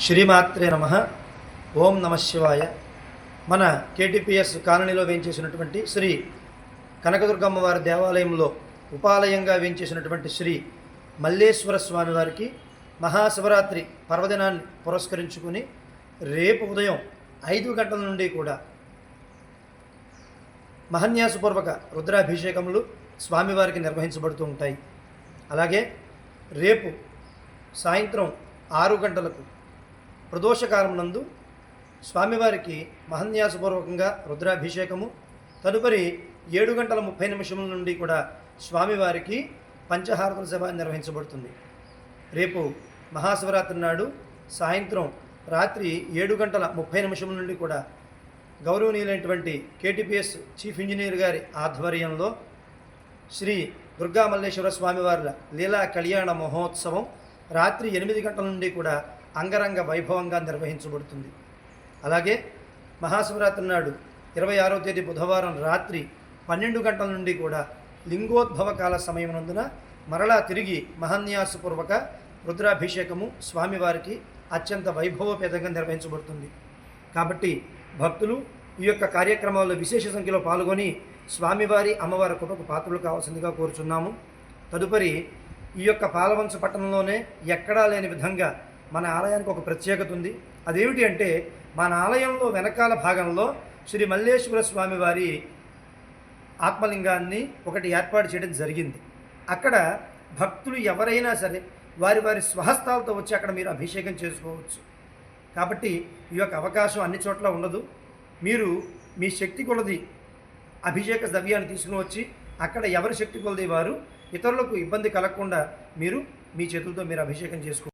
శ్రీమాత్రే నమ. ఓం నమ శివాయ. మన కేటీపీఎస్ కాలనీలో వేయించేసినటువంటి శ్రీ కనకదుర్గమ్మ వారి దేవాలయంలో ఉపాలయంగా వేయించేసినటువంటి శ్రీ మల్లేశ్వర స్వామి వారికి మహాశివరాత్రి పర్వదినాన్ని పురస్కరించుకుని రేపు ఉదయం ఐదు గంటల నుండి కూడా మహన్యాసపూర్వక రుద్రాభిషేకములు స్వామివారికి నిర్వహించబడుతూ ఉంటాయి. అలాగే రేపు సాయంత్రం ఆరు గంటలకు ప్రదోషకాలమునందు స్వామివారికి మహన్యాసపూర్వకంగా రుద్రాభిషేకము. తదుపరి ఏడు గంటల ముప్పై నిమిషముల నుండి కూడా స్వామివారికి పంచహారతుల సభ నిర్వహించబడుతుంది. రేపు మహాశివరాత్రి నాడు సాయంత్రం రాత్రి ఏడు గంటల ముప్పై నిమిషముల నుండి కూడా గౌరవనీయులైనటువంటి కేటీపీఎస్ చీఫ్ ఇంజనీర్ గారి ఆధ్వర్యంలో శ్రీ దుర్గా మల్లేశ్వర స్వామివార్ల లీలా కళ్యాణ మహోత్సవం రాత్రి ఎనిమిది గంటల నుండి కూడా అంగరంగ వైభవంగా నిర్వహించబడుతుంది. అలాగే మహాశివరాత్రి నాడు ఇరవై ఆరో తేదీ బుధవారం రాత్రి పన్నెండు గంటల నుండి కూడా లింగోద్భవ కాల సమయమునందున మరలా తిరిగి మహాన్యాసపూర్వక రుద్రాభిషేకము స్వామివారికి అత్యంత వైభవపేతంగా నిర్వహించబడుతుంది. కాబట్టి భక్తులు ఈ యొక్క కార్యక్రమాల్లో విశేష సంఖ్యలో పాల్గొని స్వామివారి అమ్మవారి కృపకు పాత్రలు కావాల్సిందిగా కోరుచున్నాము. తదుపరి ఈ యొక్క పాలవంచ పట్టణంలోనే ఎక్కడా లేని విధంగా మన ఆలయానికి ఒక ప్రత్యేకత ఉంది. అదేమిటి అంటే మన ఆలయంలో వెనకాల భాగంలో శ్రీ మల్లేశ్వర స్వామి వారి ఆత్మలింగాన్ని ఒకటి ఏర్పాటు చేయడం జరిగింది. అక్కడ భక్తులు ఎవరైనా సరే వారి వారి స్వహస్తాలతో వచ్చి అక్కడ మీరు అభిషేకం చేసుకోవచ్చు. కాబట్టి ఈ యొక్క అవకాశం అన్ని చోట్ల ఉండదు. మీరు మీ శక్తి కొలది అభిషేక ద్రవ్యాన్ని తీసుకుని వచ్చి అక్కడ ఎవరి శక్తి కొలది వారు ఇతరులకు ఇబ్బంది కలగకుండా మీరు మీ చేతులతో మీరు అభిషేకం చేసుకో